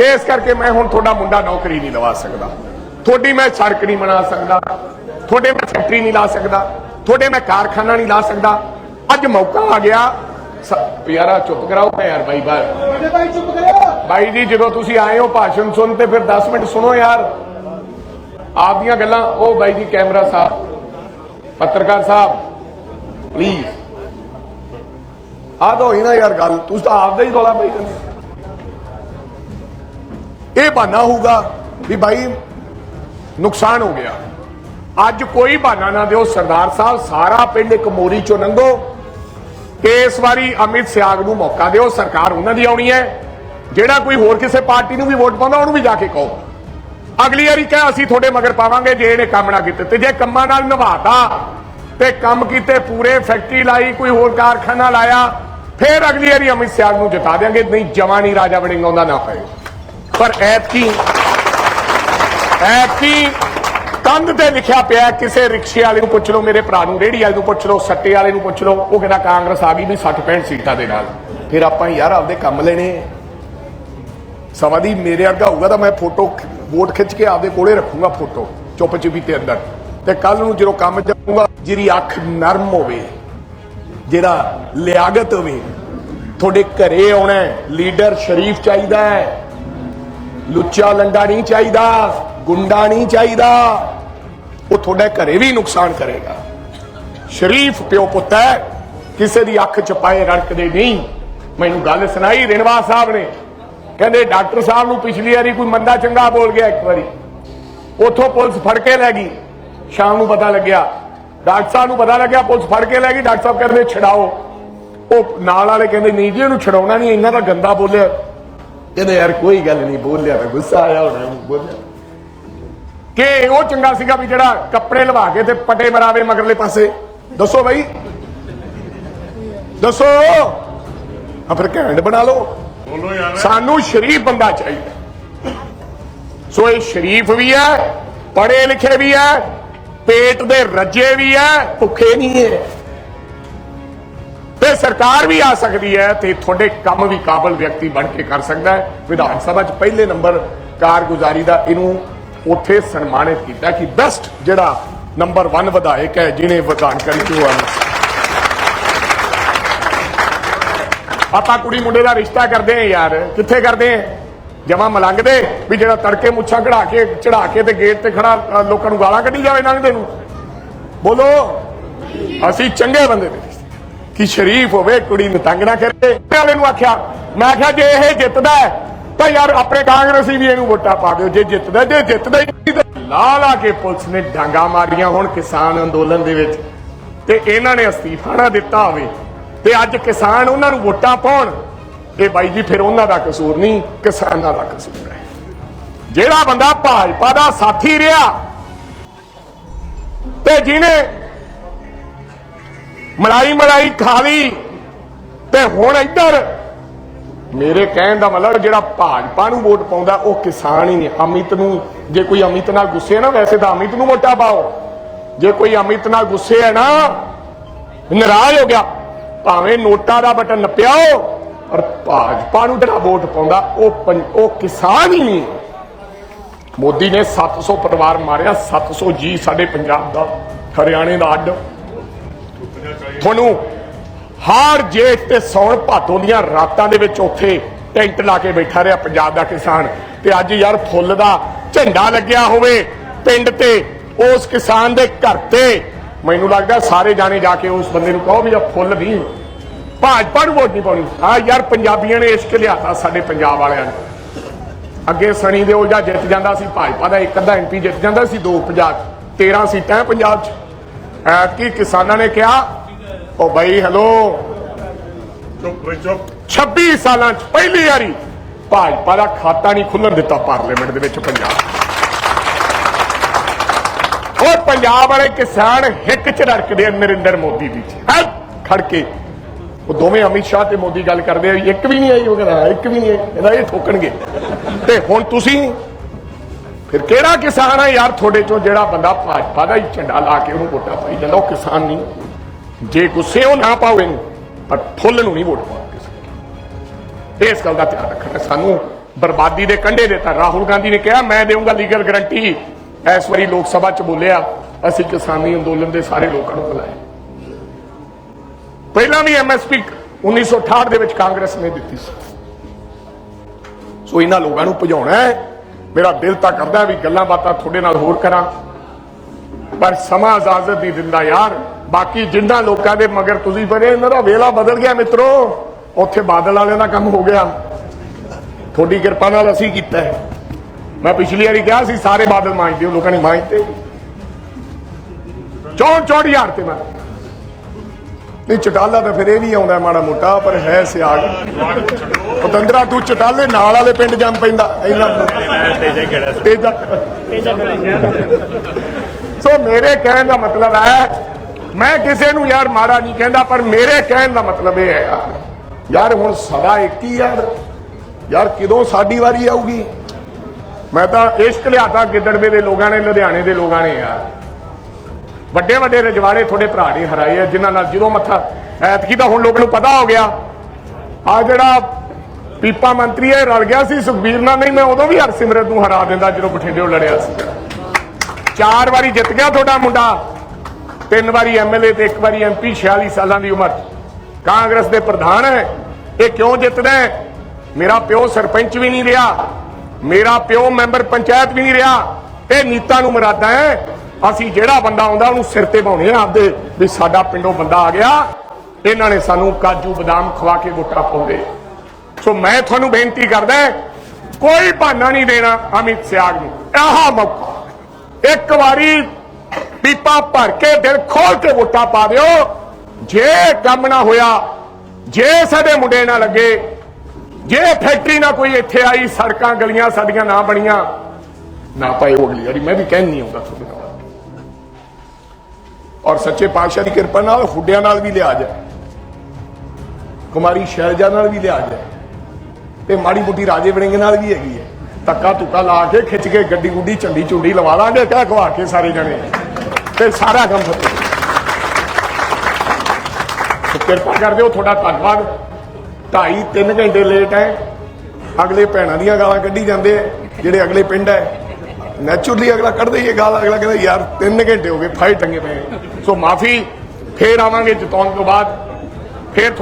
ਇਸ ਕਰਕੇ ਮੈਂ ਹੁਣ ਤੁਹਾਡਾ ਮੁੰਡਾ ਨੌਕਰੀ ਨਹੀਂ ਲਵਾ ਸਕਦਾ। ਤੁਹਾਡੀ ਮੈਂ ਸੜਕ ਨਹੀਂ ਬਣਾ ਸਕਦਾ। ਤੁਹਾਡੇ ਮੈਂ ਫੈਕਟਰੀ ਨਹੀਂ ਲਾ ਸਕਦਾ। ਤੁਹਾਡੇ ਮੈਂ ਕਾਰਖਾਨਾ ਨਹੀਂ ਲਾ ਸਕਦਾ। ਅੱਜ ਮੌਕਾ ਆ ਗਿਆ। ਯਾਰਾ ਚੁੱਪ ਕਰਾਓ ਮੈਂ ਯਾਰ ਬਾਈ ਭਾਈ ਚੁੱਪ ਕਰਿਓ। ਬਾਈ ਜੀ ਜਦੋਂ ਤੁਸੀਂ ਆਏ ਹੋ ਭਾਸ਼ਣ ਸੁਣ ਤੇ ਫਿਰ 10 ਮਿੰਟ ਸੁਣੋ ਯਾਰ। ਆਪਦੀਆਂ ਗੱਲਾਂ ਉਹ ਬਾਈ ਜੀ ਕੈਮਰਾ ਸਾਹਿਬ ਪੱਤਰਕਾਰ ਸਾਹਿਬ ਪਲੀਜ਼ ਆ ਦੋ ਹੀ ਨਾ ਯਾਰ ਗੱਲ। ਤੁਸੀਂ ਤਾਂ ਆਪਦਾ ਹੀ ਰੌਲਾ ਪਾਈ ਜਾਂਦੇ ਇਹ ਬਹਾਨਾ ਹੋਊਗਾ ਵੀ ਬਾਈ, ਨੁਕਸਾਨ ਹੋ ਗਿਆ। ਅੱਜ ਕੋਈ ਬਹਾਨਾ ਨਾ ਦਿਓ। ਸਰਦਾਰ ਸਾਹਿਬ, ਸਾਰਾ ਪਿੰਡ ਇੱਕ ਮੋਰੀ ਚੋਂ ਲੰਘੋ ਇਸ ਵਾਰੀ ਅਮਿਤ ਸਿਆਗ ਨੂੰ ਮੌਕਾ ਦਿਓ। ਸਰਕਾਰ ਉਹਨਾਂ ਦੀ ਆਉਣੀ ਹੈ। ਜਿਹੜਾ ਕੋਈ ਹੋਰ ਕਿਸੇ ਪਾਰਟੀ ਨੂੰ ਵੀ ਵੋਟ ਪਾਉਂਦਾ, ਉਹਨੂੰ ਵੀ ਜਾ ਕੇ ਕਹੋ। ਅਗਲੀ ਵਾਰੀ ਕਹੇ, ਅਸੀਂ ਤੁਹਾਡੇ ਮਗਰ ਪਾਵਾਂਗੇ। ਜੇ ਇਹਨੇ ਕੰਮ ਨਾ ਕੀਤੇ, ਤੇ ਜੇ ਕੰਮਾਂ ਨਾਲ ਨਿਭਾਤਾ, ਤੇ ਕੰਮ ਕੀਤੇ, ਪੂਰੇ ਫੈਕਟਰੀ ਲਾਈ, ਕੋਈ ਹੋਰ ਕਾਰਖਾਨਾ ਲਾਇਆ, ਫਿਰ ਅਗਲੀ ਵਾਰੀ ਅਮਿਤ ਸਿਆਗ ਨੂੰ ਜਿਤਾ ਦੇਾਂਗੇ ਨਹੀਂ, ਜਵਾਨੀ ਰਾਜਾ ਬਣੇਗਾ, ਉਹਦਾ ਨਾ ਪਏ ਪਰ ਐਤਕੀ ਐਤਕੀ ਕੰਧ ਤੇ ਲਿਖਿਆ ਪਿਆ ਕਿਸੇ ਰਿਕਸ਼ੇ ਵਾਲੇ ਨੂੰ ਪੁੱਛ ਲਓ, ਮੇਰੇ ਭਰਾ ਨੂੰ ਰੇੜੀ ਵਾਲੇ ਨੂੰ ਪੁੱਛ ਲਓ, ਸੱਟੇ ਵਾਲੇ ਨੂੰ ਪੁੱਛ ਲਓ, ਉਹ ਕਹਿੰਦਾ ਕਾਂਗਰਸ ਆ ਗਈ ਵੀ 60 65 ਸੀਟਾਂ ਦੇ ਨਾਲ। ਫਿਰ ਆਪਾਂ ਯਾਰ ਆਪਦੇ ਕੰਮ ਲੈਣੇ ਸਵਾ ਮੇਰੇ ਵਰਗਾ ਹੋਊਗਾ ਤਾਂ ਮੈਂ ਫੋਟੋ ਵੋਟ ਖਿੱਚ ਕੇ ਆਪਦੇ ਕੋਲੇ ਰੱਖੂੰਗਾ ਫੋਟੋ ਚੁੱਪ ਚੁਪੀ ਤੇ ਅੰਦਰ। ਤੇ ਕੱਲ ਨੂੰ ਜਦੋਂ ਕੰਮ ਜਾਊਗਾ, ਜਿਹਦੀ ਅੱਖ ਨਰਮ ਹੋਵੇ ਜਿਹੜਾ ਲਿਆਗਤ ਹੋਵੇ, ਤੁਹਾਡੇ ਘਰੇ ਆਉਣਾ ਲੀਡਰ ਸ਼ਰੀਫ ਚਾਹੀਦਾ ਹੈ। ਲੁੱਚਾ ਲੰਡਾ ਨਹੀਂ ਚਾਹੀਦਾ, ਗੁੰਡਾ ਨਹੀਂ ਚਾਹੀਦਾ। ਉਹ ਤੁਹਾਡੇ ਘਰੇ ਵੀ ਨੁਕਸਾਨ ਕਰੇਗਾ। ਸ਼ਰੀਫ ਪਿਓ ਪੁੱਤ ਹੈ, ਕਿਸੇ ਦੀ ਅੱਖ ਚ ਪਾਏ ਰੜਕਦੇ ਨਹੀਂ। ਮੈਨੂੰ ਗੱਲ ਸੁਣਾਈ ਰਿਣਵਾ ਸਾਹਿਬ ਨੇ। ਕਹਿੰਦੇ ਡਾਕਟਰ ਸਾਹਿਬ ਨੂੰ ਪਿਛਲੀ ਵਾਰੀ ਕੋਈ ਮੰਦਾ ਚੰਗਾ ਬੋਲ ਗਿਆ ਇੱਕ ਵਾਰੀ। ਉਥੋਂ ਪੁਲਿਸ ਫੜ ਕੇ ਲੈ ਗਈ। ਸ਼ਾਮ ਨੂੰ ਪਤਾ ਲੱਗਿਆ। ਡਾਕਟਰ ਸਾਹਿਬ ਨੂੰ ਪਤਾ ਲੱਗਿਆ, ਪੁਲਿਸ ਫੜ ਕੇ ਲੈ ਗਈ। ਡਾਕਟਰ ਸਾਹਿਬ ਕਹਿੰਦੇ ਛਡਾਓ। ਉਹ ਨਾਲ ਵਾਲੇ ਕਹਿੰਦੇ, ਨਹੀਂ ਜੀ, ਇਹਨੂੰ ਛਡਾਉਣਾ ਨਹੀਂ, ਇੰਨਾ ਤਾਂ ਗੰਦਾ ਬੋਲਿਆ। ਕਹਿੰਦੇ ਯਾਰ ਕੋਈ ਗੱਲ ਨਹੀਂ ਬੋਲਿਆ ਤਾਂ ਗੁੱਸਾ ਆਇਆ ਹੋਣਾ ਉਹਨੂੰ ਬੋਲਿਆ। ਕਿ ਉਹ ਚੰਗਾ ਸੀਗਾ ਵੀ ਜਿਹੜਾ ਕੱਪੜੇ ਲਵਾ ਕੇ ਤੇ ਪਟੇ ਮਰਾਵੇ ਮਗਰਲੇ ਪਾਸੇ। ਦੱਸੋ ਬਾਈ। ਦੱਸੋ। ਆ ਫਿਰ ਘੈਂਟ ਬਣਾ ਲਓ। ਬੋਲੋ ਯਾਰ। ਸਾਨੂੰ ਸ਼ਰੀਫ ਬੰਦਾ ਚਾਹੀਦਾ। ਸੋ ਇਹ ਸ਼ਰੀਫ ਵੀ ਹੈ ਪੜ੍ਹੇ ਲਿਖੇ ਵੀ ਹੈ ਪੇਟ ਦੇ ਰੱਜੇ ਵੀ ਹੈ ਭੁੱਖੇ ਨਹੀਂ ਹੈ। ਸਰਕਾਰ ਵੀ ਆ ਸਕਦੀ ਹੈ ਤੇ ਤੁਹਾਡੇ ਕੰਮ ਵੀ ਕਾਬਲ ਵਿਅਕਤੀ ਬਣ ਕੇ ਕਰ ਸਕਦਾ ਹੈ। ਵਿਧਾਨ ਸਭਾ 'ਚ ਪਹਿਲੇ ਨੰਬਰ ਕਾਰਗੁਜ਼ਾਰੀ ਦਾ ਇਹਨੂੰ ਉੱਥੇ ਸਨਮਾਨਿਤ ਕੀਤਾ ਕਿ ਬੈਸਟ ਜਿਹੜਾ ਨੰਬਰ 1 ਵਿਧਾਇਕ ਹੈ, ਜਿਹਨੇ ਵਿਧਾਨ ਕਰੀ ਕਿਉਂ ਆਪਾਂ ਕੁੜੀ ਮੁੰਡੇ ਦਾ ਰਿਸ਼ਤਾ ਕਰਦੇ ਆ ਯਾਰ। ਕਿੱਥੇ ਕਰਦੇ ਆ ਜਮਾ ਮਲੰਗ ਦੇ ਵੀ ਜਿਹੜਾ ਤੜਕੇ ਮੁੱਛਾਂ ਕਢਾ ਕੇ ਚੜਾ ਕੇ ਤੇ ਗੇਟ ਤੇ ਖੜਾ ਲੋਕਾਂ ਨੂੰ ਗਾਲਾਂ ਕੱਢੀ ਜਾਵੇ, ਲੰਘਦੇ ਨੂੰ। ਬੋਲੋ, ਅਸੀਂ ਚੰਗੇ ਬੰਦੇ ਦੇ ਕਿ ਸ਼ਰੀਫ ਹੋਵੇ, ਕੁੜੀ ਨੂੰ ਤੰਗ ਨਾ ਕਰੇ। ਵਾਲੇ ਨੂੰ ਆਖਿਆ, ਮੈਂ ਆਖਿਆ ਜੇ ਇਹ ਜਿੱਤਦਾ ਤਾਂ ਯਾਰ ਆਪਣੇ ਕਾਂਗਰਸੀ ਵੀ ਇਹਨੂੰ ਵੋਟਾਂ ਪਾ ਦਿਓ। ਜੇ ਜਿੱਤਦਾ ਜੇ ਜਿੱਤਦਾ ਹੀ ਲਾ ਲਾ ਕੇ ਪੁਲਿਸ ਨੇ ਡਾਂਗਾ ਮਾਰੀਆਂ ਹੁਣ ਕਿਸਾਨ ਅੰਦੋਲਨ ਦੇ ਵਿੱਚ। ਤੇ ਇਹਨਾਂ ਨੇ ਅਸਤੀਫਾ ਨਾ ਦਿੱਤਾ ਹੋਵੇ, ਤੇ ਅੱਜ ਕਿਸਾਨ ਉਹਨਾਂ ਨੂੰ ਵੋਟਾਂ ਪਾਉਣ ਇਹ ਬਾਈ ਜੀ, ਫਿਰ ਉਹਨਾਂ ਦਾ ਕਸੂਰ ਨਹੀਂ, ਕਿਸਾਨਾਂ ਦਾ ਕਸੂਰ ਹੈ। ਜਿਹੜਾ ਬੰਦਾ ਭਾਜਪਾ ਦਾ ਸਾਥੀ ਰਿਹਾ, ਤੇ ਜਿਹਨੇ ਮਲਾਈ ਮਲਾਈ ਖਾ ਲਈ ਤੇ ਹੁਣ ਇੱਧਰ ਮੇਰੇ ਕਹਿਣ ਦਾ ਮਤਲਬ ਜਿਹੜਾ ਭਾਜਪਾ ਨੂੰ ਵੋਟ ਪਾਉਂਦਾ, ਉਹ ਕਿਸਾਨ ਹੀ ਨਹੀਂ। ਅਮਿਤ ਨੂੰ ਜੇ ਕੋਈ ਅਮਿਤ ਨਾਲ ਗੁੱਸੇ ਹੈ ਨਾ, ਵੈਸੇ ਤਾਂ ਅਮਿਤ ਨੂੰ ਵੋਟਾਂ ਪਾਓ। ਜੇ ਕੋਈ ਅਮਿਤ ਨਾਲ ਗੁੱਸੇ ਹੈ ਨਾ, ਨਾਰਾਜ਼ ਹੋ ਗਿਆ, ਭਾਵੇਂ ਨੋਟਾਂ ਦਾ ਬਟਨ ਨੱਪਿਆਓ, ਪਰ ਭਾਜਪਾ ਨੂੰ ਜਿਹੜਾ ਵੋਟ ਪਾਉਂਦਾ, ਉਹ ਪੰ- ਉਹ ਕਿਸਾਨ ਹੀ ਨਹੀਂ। ਮੋਦੀ ਨੇ 700 ਪਰਿਵਾਰ ਮਾਰਿਆ 700 ਜੀ ਸਾਡੇ ਪੰਜਾਬ ਦਾ, ਹਰਿਆਣੇ ਦਾ ਅੱਡ। ਤੁਹਾਨੂੰ ਹਾਰ ਜੇਠ ਤੇ ਸੌਣ ਭਾਦੋਂ ਦੀਆਂ ਰਾਤਾਂ ਦੇ ਵਿੱਚ ਉੱਥੇ ਟੈਂਟ ਲਾ ਕੇ ਬੈਠਾ ਰਿਹਾ ਪੰਜਾਬ ਦਾ ਕਿਸਾਨ। ਤੇ ਅੱਜ ਯਾਰ ਫੁੱਲ ਦਾ ਝੰਡਾ ਲੱਗਿਆ ਹੋਵੇ ਪਿੰਡ ਤੇ, ਉਸ ਕਿਸਾਨ ਦੇ ਘਰ ਤੇ। ਮੈਨੂੰ ਲੱਗਦਾ ਸਾਰੇ ਜਾਣੇ ਜਾ ਕੇ ਉਸ ਬੰਦੇ ਨੂੰ ਕਹੋ ਵੀ ਆ ਫੁੱਲ ਨਹੀਂ ਭਾਜਪਾ ਨੂੰ ਵੋਟ ਨਹੀਂ ਪਾਉਣੀ। ਆ ਯਾਰ ਪੰਜਾਬੀਆਂ ਨੇ ਇਸ਼ਕ ਲਿਆਤਾ ਸਾਡੇ ਪੰਜਾਬ ਵਾਲਿਆਂ ਨੇ। ਅੱਗੇ ਸਣੀ ਦੇ ਉਲਝਾ ਜਿੱਤ ਜਾਂਦਾ ਸੀ, ਭਾਜਪਾ ਦਾ ਇੱਕ ਅੱਧਾ ਐਮਪੀ ਜਿੱਤ ਜਾਂਦਾ ਸੀ, ਦੋ ਪੰਜਾਬ 13 ਸੀਟਾਂ ਪੰਜਾਬ 'ਚ। ਐਤਕੀ ਕਿਸਾਨਾਂ ਨੇ ਕਿਹਾ ਉਹ ਬਾਈ ਹੈਲੋ ਚੁੱਪ ਰੇ ਚੁੱਪ। 26 ਸਾਲਾਂ 'ਚ ਪਹਿਲੀ ਵਾਰੀ ਭਾਜਪਾ ਦਾ ਖਾਤਾ ਨਹੀਂ ਖੁੱਲਣ ਦਿੱਤਾ ਪਾਰਲੀਮੈਂਟ ਦੇ ਵਿੱਚ ਪੰਜਾਬ। ਉਹ ਪੰਜਾਬ ਵਾਲੇ ਕਿਸਾਨ ਹਿੱਕ 'ਚ ਰੜਕਦੇ ਆ ਨਰਿੰਦਰ ਮੋਦੀ ਦੀ। ਹੈ? ਖੜ ਕੇ। ਉਹ ਦੋਵੇਂ ਅਮਿਤ ਸ਼ਾਹ ਤੇ ਮੋਦੀ ਗੱਲ ਕਰਦੇ ਆ ਇੱਕ ਵੀ ਨਹੀਂ ਆਈ ਉਹ ਕਹਿੰਦਾ ਇੱਕ ਵੀ ਨਹੀਂ ਆਈ। ਕਹਿੰਦਾ ਇਹ ਠੋਕਣਗੇ। ਤੇ ਹੁਣ ਤੁਸੀਂ ਫਿਰ ਕਿਹੜਾ ਕਿਸਾਨ ਹੈ ਯਾਰ ਤੁਹਾਡੇ ਚੋਂ ਜਿਹੜਾ ਬੰਦਾ ਭਾਜਪਾ ਦਾ ਹੀ ਝੰਡਾ ਲਾ ਕੇ ਉਹਨੂੰ ਵੋਟਾਂ ਪਾਈ ਜਾਂਦਾ? ਉਹ ਕਿਸਾਨ ਨਹੀਂ। ਜੇ ਗੁੱਸੇ ਉਹ ਨਾ ਪਾਓ ਇਹਨੂੰ ਪਰ ਫੁੱਲ ਨੂੰ ਨਹੀਂ ਵੋਟ ਪਾ ਕਿਸੇ ਇਸ ਗੱਲ ਦਾ ਧਿਆਨ ਰੱਖਣਾ ਸਾਨੂੰ ਬਰਬਾਦੀ ਦੇ ਕੰਢੇ ਦਿੱਤਾ ਰਾਹੁਲ ਗਾਂਧੀ ਨੇ ਕਿਹਾ, ਮੈਂ ਦੇਵਾਂਗਾ ਲੀਗਲ ਗਰੰਟੀ ਇਸ ਵਾਰੀ ਲੋਕ ਸਭਾ ਚ ਬੋਲਿਆ, ਅਸੀਂ ਕਿਸਾਨੀ ਅੰਦੋਲਨ ਦੇ ਸਾਰੇ ਲੋਕਾਂ ਨੂੰ ਬੁਲਾਇਆ ਪਹਿਲਾਂ ਵੀ ਐਮਐਸਪੀ 1968 ਦੇ ਵਿੱਚ ਕਾਂਗਰਸ ਨੇ ਦਿੱਤੀ ਸੀ। ਸੋ ਇਹਨਾਂ ਲੋਕਾਂ ਨੂੰ ਭਜਾਉਣਾ ਹੈ। ਮੇਰਾ ਦਿਲ ਤਾਂ ਕਰਦਾ ਵੀ ਗੱਲਾਂ ਬਾਤਾਂ ਤੁਹਾਡੇ ਨਾਲ ਹੋਰ ਕਰਾਂ। ਪਰ ਸਮਾਂ ਇਜਾਜ਼ਤ ਨਹੀਂ ਦਿੰਦਾ ਯਾਰ ਬਾਕੀ ਜਿੰਨਾ ਲੋਕਾਂ ਦੇ ਮਗਰ ਤੁਸੀਂ ਬਣੇ ਇਹਨਾਂ ਦਾ ਵੇਲਾ ਬਦਲ ਗਿਆ ਮਿੱਤਰੋ। ਉੱਥੇ ਬਾਦਲ ਵਾਲਿਆਂ ਦਾ ਕੰਮ ਹੋ ਗਿਆ। ਤੁਹਾਡੀ ਕਿਰਪਾ ਨਾਲ ਅਸੀਂ ਕੀਤਾ ਹੈ। ਮੈਂ ਪਿਛਲੀ ਵਾਰੀ ਕਿਹਾ ਸੀ ਸਾਰੇ ਬਾਦਲ ਮੰਨਦੇ ਹੋ ਲੋਕਾਂ ਨੇ ਮੰਨਤੇ ਚੌਂ ਚੌੜ ਹਜ਼ਾਰ ਤੇ ਮੈਂ। ਨਹੀਂ ਚਟਾਲਾ ਤਾਂ ਫਿਰ ਇਹ ਵੀ ਆਉਂਦਾ ਮਾੜਾ ਮੋਟਾ ਪਰ ਹੈ ਸਿਆਗ ਪਤੰਦਰਾ ਤੂੰ ਚਟਾਲੇ ਨਾਲ ਵਾਲੇ ਪਿੰਡ ਜੰਮ ਪੈਂਦਾ। ਇੰਨਾ ਤੇਜਾ ਸੋ ਮੇਰੇ ਕਹਿਣ ਦਾ ਮਤਲਬ ਹੈ ਮੈਂ ਕਿਸੇ ਨੂੰ ਯਾਰ ਮਾੜਾ ਨਹੀਂ ਕਹਿੰਦਾ, ਪਰ ਮੇਰੇ ਕਹਿਣ ਦਾ ਮਤਲਬ ਇਹ ਹੈ ਯਾਰ ਯਾਰ ਹੁਣ ਸਦਾ ਇੱਕ ਹੀ ਯਾਰ ਯਾਰ ਕਿਦੋਂ ਸਾਡੀ ਵਾਰੀ ਆਊਗੀ? ਮੈਂ ਤਾਂ ਇਸ਼ਕ ਲਿਆਤਾ ਗਿੱਦੜਵੇ ਦੇ ਲੋਕਾਂ ਨੇ, ਲੁਧਿਆਣੇ ਦੇ ਲੋਕਾਂ ਨੇ ਯਾਰ। ਵੱਡੇ ਵੱਡੇ ਰਜਵਾੜੇ ਤੁਹਾਡੇ ਭਰਾ ਨੇ ਹਰਾਏ ਆ, ਜਿਨ੍ਹਾਂ ਨਾਲ ਜਦੋਂ ਮੱਥਾ, ਐਤਕੀ ਤਾਂ ਹੁਣ ਲੋਕਾਂ ਨੂੰ ਪਤਾ ਹੋ ਗਿਆ। ਆ ਜਿਹੜਾ ਪੀਪਾ ਮੰਤਰੀ ਹੈ ਰਲ ਗਿਆ ਸੀ, ਸੁਖਬੀਰ ਨਾਲ ਨਹੀਂ, ਮੈਂ ਉਦੋਂ ਵੀ ਹਰਸਿਮਰਤ ਨੂੰ ਹਰਾ ਦਿੰਦਾ ਜਦੋਂ ਬਠਿੰਡੇ ਲੜਿਆ ਸੀ। ਚਾਰ ਵਾਰੀ ਜਿੱਤ ਗਿਆ ਤੁਹਾਡਾ ਮੁੰਡਾ। ਤਿੰਨ ਵਾਰੀ ਐਮਐਲਏ ਤੇ ਇੱਕ ਵਾਰੀ ਐਮਪੀ 46 ਸਾਲਾਂ ਦੀ ਉਮਰ। ਕਾਂਗਰਸ ਦੇ ਪ੍ਰਧਾਨ ਹੈ, ਇਹ ਕਿਉਂ ਜਿੱਤਦਾ ਮੇਰਾ ਪਿਓ ਸਰਪੰਚ ਵੀ ਨਹੀਂ ਰਿਹਾ, ਮੇਰਾ ਪਿਓ ਮੈਂਬਰ ਪੰਚਾਇਤ ਵੀ ਨਹੀਂ ਰਿਹਾ, ਇਹ ਨੀਤਾਂ ਨੂੰ ਮਰਾਦਾ ਹੈ। ਅਸੀਂ ਜਿਹੜਾ ਬੰਦਾ ਆਉਂਦਾ, ਉਹਨੂੰ ਸਿਰ ਤੇ ਪਾਉਣੇ ਆ ਆਪਦੇ, ਵੀ ਸਾਡਾ ਪਿੰਡੋਂ ਬੰਦਾ ਆ ਗਿਆ। ਇਹਨਾਂ ਨੇ ਸਾਨੂੰ ਕਾਜੂ ਬਦਾਮ ਖਵਾ ਕੇ ਵੋਟਾਂ ਪਾਉਂਦੇ। ਸੋ ਮੈਂ ਤੁਹਾਨੂੰ ਬੇਨਤੀ ਕਰਦਾ ਕੋਈ ਬਹਾਨਾ ਨਹੀਂ ਦੇਣਾ ਅਮਿਤ ਸਿਆਗ ਨੂੰ। ਆਹ ਮੌਕਾ। ਇੱਕ ਵਾਰੀ ਪੀਪਾ ਭਰ ਕੇ ਦਿਲ ਖੋਲ ਕੇ ਵੋਟਾਂ ਪਾ ਦਿਓ। ਜੇ ਕੰਮ ਨਾ ਹੋਇਆ, ਜੇ ਸਾਡੇ ਮੁੰਡੇ ਨਾ ਲੱਗੇ, ਜੇ ਫੈਕਟਰੀ ਨਾ ਕੋਈ ਇੱਥੇ ਆਈ, ਸੜਕਾਂ ਗਲੀਆਂ ਸਾਡੀਆਂ ਨਾ ਬਣੀਆਂ, ਨਾ ਪਾਏ ਉਹ ਅਗਲੀ ਵਾਰੀ, ਮੈਂ ਵੀ ਕਹਿਣ ਨਹੀਂ ਆਉਂਦਾ ਤੁਹਾਡੇ ਨਾਲ। ਔਰ ਸੱਚੇ ਪਾਤਸ਼ਾਹ ਦੀ ਕਿਰਪਾ ਨਾਲ ਹੁੱਡਿਆਂ ਨਾਲ ਵੀ ਲਿਆ ਜਾ ਕੁਮਾਰੀ ਸ਼ੈਲਜਾ ਨਾਲ ਵੀ ਲਿਆ ਜਾ ਤੇ ਮਾੜੀ ਮੋਟੀ ਰਾਜੇ ਵੜਿੰਗ ਨਾਲ ਵੀ ਹੈਗੀ ਹੈ। ਧੱਕਾ ਧੁੱਕਾ ਲਾ ਕੇ ਖਿੱਚ ਕੇ ਗੱਡੀ ਗੁੱਡੀ, ਝੰਡੀ ਝੁੰਡੀ ਲਵਾ ਲਾਂਗੇ ਕਹਿ ਖਵਾ ਕੇ ਸਾਰੇ ਜਣੇ। ਫਿਰ ਸਾਰਾ ਕੰਮ ਫਤਿਹ। ਸੋ ਕਿਰਪਾ ਕਰ ਦਿਓ ਤੁਹਾਡਾ ਧੰਨਵਾਦ। ਢਾਈ 3 ਘੰਟੇ ਲੇਟ ਹੈ। ਅਗਲੇ ਭੈਣਾਂ ਦੀਆਂ ਗਾਲਾਂ ਕੱਢੀ ਜਾਂਦੇ ਆ ਜਿਹੜੇ ਅਗਲੇ ਪਿੰਡ ਹੈ। ਨੈਚੁਰਲੀ ਅਗਲਾ ਕੱਢਦੇ ਹੀ ਹੈ ਗਾਲ, ਅਗਲਾ ਕਹਿੰਦਾ, ਯਾਰ 3 ਘੰਟੇ ਹੋ ਗਏ ਫਾਈ ਟੰਗੇ ਪਏ ਸੋ ਮਾਫੀ, ਫੇਰ ਆਵਾਂਗੇ ਜਿਤਾਉਣ ਤੋਂ ਬਾਅਦ। ਫੇਰ